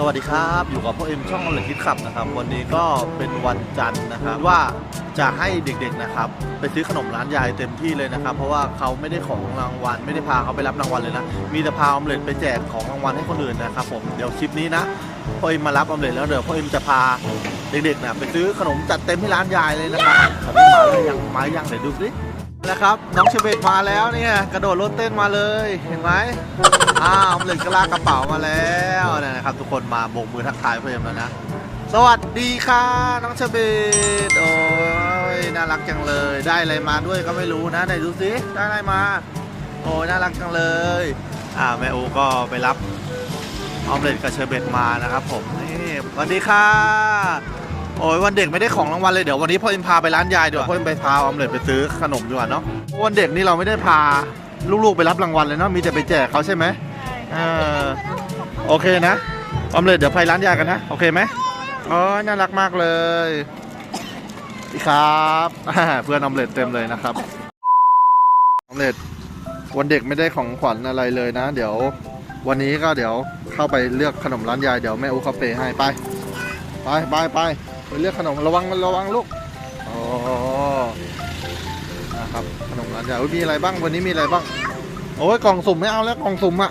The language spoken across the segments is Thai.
สวัสดีครับ อยู่กับพวกเอ็มช่องอเลคิดขับนะครับ วันนี้ก็เป็นวันจันทร์นะครับว่าจะให้เด็กๆนะครับ ไปซื้อขนมร้านยายเต็มที่เลยนะครับ เพราะว่าเขาไม่ได้ของรางวัล ไม่ได้พาเขาไปรับรางวัลเลยนะ มีแต่พาออมเล็ตไปแจกของรางวัลให้คนอื่นนะครับผมเดี๋ยวคลิปนี้นะพ่อเอ็มมารับออมเล็ตแล้วเดี๋ยวพ่อเอ็มจะพาเด็กๆนะไปซื้อขนมจัดเต็มที่ร้านยายเลยนะครับขับรถมาแล้วยังมายังเดี๋ยวดูสิ นะครับ น้องเชเบตมาแล้วเนี่ยกระโดดรถเต้นมาเลยเห็นไหมอ้าวอมเล็ตก็ลากกระเป๋ามาแล้วเนี่ยนะครับ ทุกคนมาโบกมือทักทายเพื่อนแล้วนะ สวัสดีค่ะ น้องเชเบตโอ้ยน่ารักจังเลยได้อะไรมาด้วยก็ไม่รู้นะไหนดูสิได้อะไรมา โอ้ยน่ารักจังเลยอ่าแม่โอก็ไปรับออมเล็ตกับเชอร์เบตมานะครับผมนี่สวัสดีค่ะ โอ้ยวันเด็กไม่ได้ของรางวัลเลยเดี๋ยววันนี้พ่ออิมพาไปร้านยายเดี๋ยวพ่ออิมไปพาออมเล็ตไปซื้อขนมดีกว่าเนาะวันเด็กนี่เราไม่ได้พาลูกๆไปรับรางวัลเลยเนาะมีแต่ไปแจกเขาใช่ไหมเออโอเคนะออมเล็ตเดี๋ยวไปร้านยายกันนะโอเคไหมอ๋อน่ารักมากเลยอีครับเพื่อนออมเล็ตเต็มเลยนะครับออมเล็ตวันเด็กไม่ได้ของขวัญอะไรเลยนะ เดี๋ยววันนี้ก็เดี๋ยวเข้าไปเลือกขนมร้านยายเดี๋ยวแม่อูเขาเปให้ไป ไปไปไป ไปเลือกขนมระวังระวังลูกโอ้นะครับขนมร้านยายอุ๊ยมีอะไรบ้างวันนี้มีอะไรบ้างโอ้ยกล่องสุ่มไม่เอาแล้วกล่องสุ่มอะ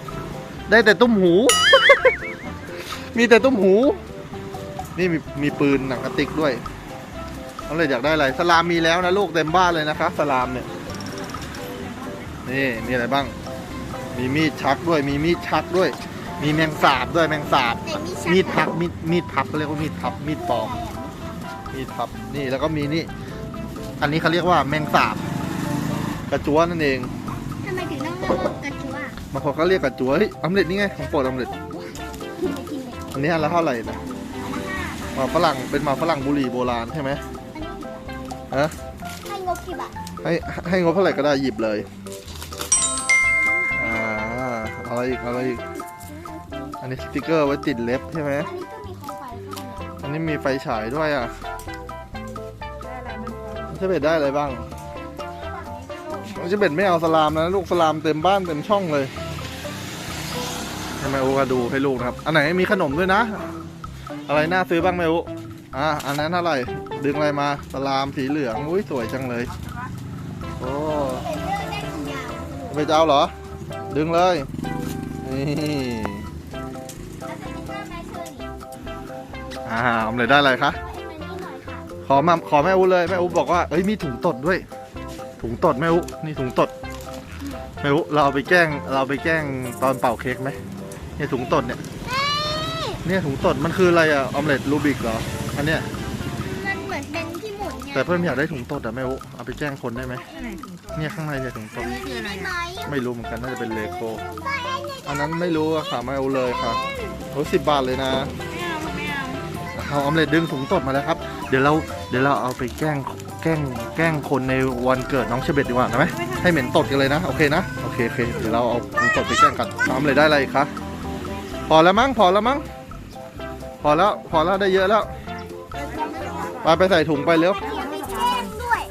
ได้แต่ตุ้มหู มีแต่ตุ้มหู นี่มีมีปืนหนังกระติกด้วยเขาเลยอยากได้อะไรสลามมีแล้วนะลูกเต็มบ้านเลยนะครับสลามเนี่ยนี่มีอะไรบ้าง มีมีดชักด้วย มีมีดชักด้วย มีแมงสาบด้วยแมงสาบแต่มีชักมีดพับมีดมีดพับเขาเรียกว่ามีดพับมีดปอก มีดพับนี่แล้วก็มีนี่ อันนี้เขาเรียกว่าแมงสาบกระจัวนั่นเองทำไมถึงต้องเรียกว่ากระจัวบางคนก็เรียกกระจัวเฮ้ยออมเล็ตนี่ไงของโปรดออมเล็ตไม่กินเลยอันนี้อันละเท่าไหร่นะหมาฝรั่งเป็นหมาฝรั่งบุหรี่โบราณใช่ไหมฮะให้งบกี่บาทให้ให้งบเท่าไหร่ก็ได้หยิบเลยอ่าอะไรอีกอะไรอีกอันนี้สติกเกอร์ไว้ติดเล็บใช่ไหมอั นนี้ก็มีไฟเข้ามาอันนี้มีไฟฉายด้วยอะจะเบ็ดได้อะไรบ้างจะเบ็ดไม่เอาสลามนะลูกสลามเต็มบ้านเต็มช่องเลยทำไมโอก็ดูให้ลูกนะครับ อันไหนมีขนมด้วยนะ อะไรน่าซื้อบ้างไหมโออะอันนั้นเท่าไหร่ ดึงอะไรมาสลามสีเหลือง อุ้ยสวยจังเลย โอ้เป็นเรื่องได้างไปจะเอาเหรอ ดึงเลย นี่ อ่าออมเลยได้อะไรคะให้มันนี่หน่อยค่ะขอมาขอแม่อุเลยแม่อุบอกว่าเอ้ยมีถุงตดด้วย ถุงตดแม่อุนี่ถุงตดแม่อุเราเอาไปแกล้งเราเอาไปแกล้งตอนเป่าเค้กไหมเนี่ยถุงตดเนี่ยเนี่ยถุงตดมันคืออะไรอะออมเล็ตรูบิกเหรออันเนี้ยมันเหมือนเป็นที่หมุนไงแต่เพิ่มอยากได้ถุงตดอะแม่อุเอาไปแกล้งคนได้ไหมอะไรถุงตดเนี่ยข้างในเนี่ยถุงตดนี่คืออะไรไหมไม่รู้เหมือนกันน่าจะเป็นเลโก้อันนั้นไม่รู้อะค่ะแม่อุเลยค่ะโอ้สิบบาทเลยนะ เอาออมเล็ตดึงถุงตดมาแล้วครับ เดี๋ยวเราเดี๋ยวเราเอาไปแกล้งแกล้งแกล้งคนในวันเกิดน้องเชเบตดีกว่านะไหมให้เหม็นตดกันเลยนะโอเคนะโอเคโอเคเดี๋ยวเราเอาถุงตดไปแกล้งกันออมเล็ตได้อะไรอีกคะพอแล้วมั้งพอแล้วมั้งพอแล้วพอแล้วได้เยอะแล้วไปไปใส่ถุงไปเร็วเขียนไปแจ้งด้วย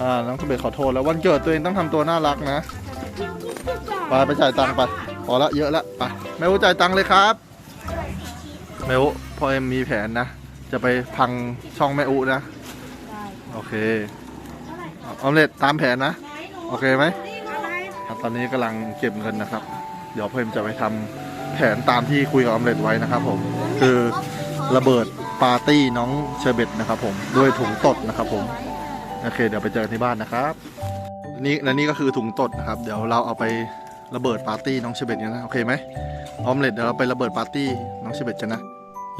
อ่าน้องเชเบตขอโทษแล้ววันเกิดตัวเองต้องทำตัวน่ารักนะไปไปจ่ายตังค์ไปพอละเยอะแล้วไปแม่อูจ่ายตังค์เลยครับแม่อู พอเอ็มมีแผนนะ จะไปพังช่องแม่อูนะ โอเคออมเล็ตตามแผนนะ โอเคไหมครับตอนนี้กำลังเก็บเงินนะครับ เดี๋ยวเพิ่มจะไปทำแผนตามที่คุยกับออมเล็ตไว้นะครับผม คือระเบิดปาร์ตี้น้องเชอร์เบตนะครับ ผมด้วยถุงตดนะครับ ผม โอเค เดี๋ยวไปเจอกันที่บ้านนะครับนี่และนี่ก็คือถุงตดนะครับ เดี๋ยวเราเอาไประเบิดปาร์ตี้น้องเชอร์เบตกันนะ โอเคไหมออมเล็ตเดี๋ยวเราไประเบิดปาร์ตี้น้องเชอร์เบตกันนะ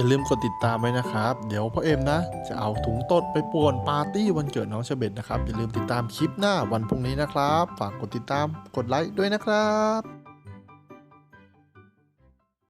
อย่าลืมกดติดตามไว้นะครับ เดี๋ยวพ่อเอ็มนะ จะเอาถุงตดไปป่วนปาร์ตี้วันเกิดน้องเชเบตนะครับ อย่าลืมติดตามคลิปหน้าวันพรุ่งนี้นะครับ ฝากกดติดตามกดไลค์ด้วยนะครับ